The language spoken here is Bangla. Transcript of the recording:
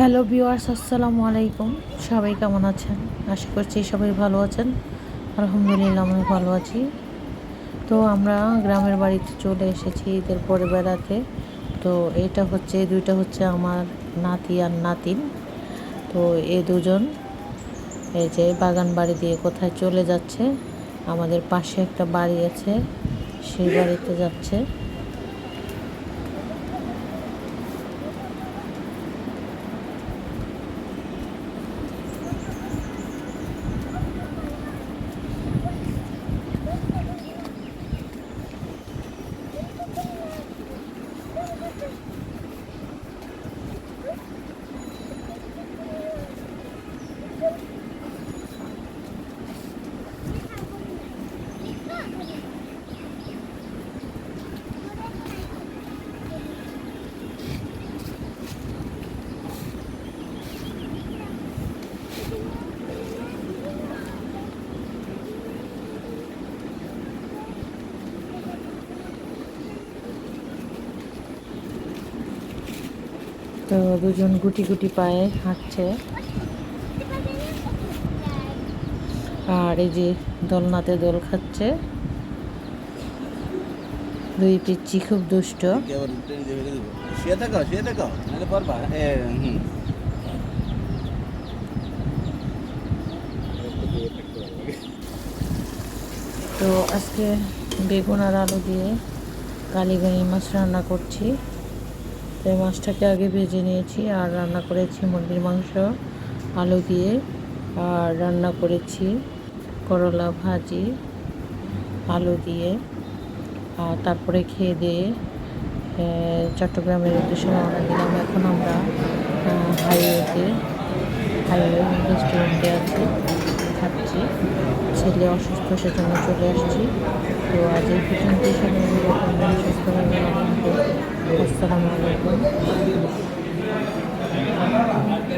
হ্যালো ভিউয়ার্স, আসসালামু আলাইকুম। সবাই কেমন আছেন? আশা করছি সবাই ভালো আছেন। আলহামদুলিল্লাহ, আমি ভালো আছি। তো আমরা গ্রামের বাড়িতে চলে এসেছি ঈদের পরে বেড়াতে। তো এটা হচ্ছে, দুইটা হচ্ছে আমার নাতি আর নাতিন। তো এ দুজন এই যে বাগান বাড়ি দিয়ে কোথায় চলে যাচ্ছে, আমাদের পাশে একটা বাড়ি আছে, সেই বাড়িতে যাচ্ছে। তো দুজন গুটি গুটি পায়ে হাঁটছে। আর এই যে দোলনাতে দোল খাচ্ছে। দুই পিচ্ছি খুব দুষ্ট। তো আজকে বেগুন আর আলু দিয়ে কালীগণি মাছ রান্না করছি। তো এই মাছটাকে আগে ভেজে নিয়েছি আর রান্না করেছি মুরগির মাংস, আলু দিয়ে। আর রান্না করেছি করলা ভাজি, আলু দিয়ে। আর তারপরে খেয়ে দিয়ে চট্টগ্রামের উদ্দেশ্যে রওনা দিলাম। এখন আমরা হাইওয়েতে, হাইওয়ে রেস্টুরেন্টে আছি খাচ্ছি ছেলে অসুস্থ, সেজন্য চলে আসছি। তো আজ এই পর্যন্ত সবাই ভালো থাকবেন, সুস্থ থাকবেন আল্লাহ হাফেজ। আসসালামু আলাইকুম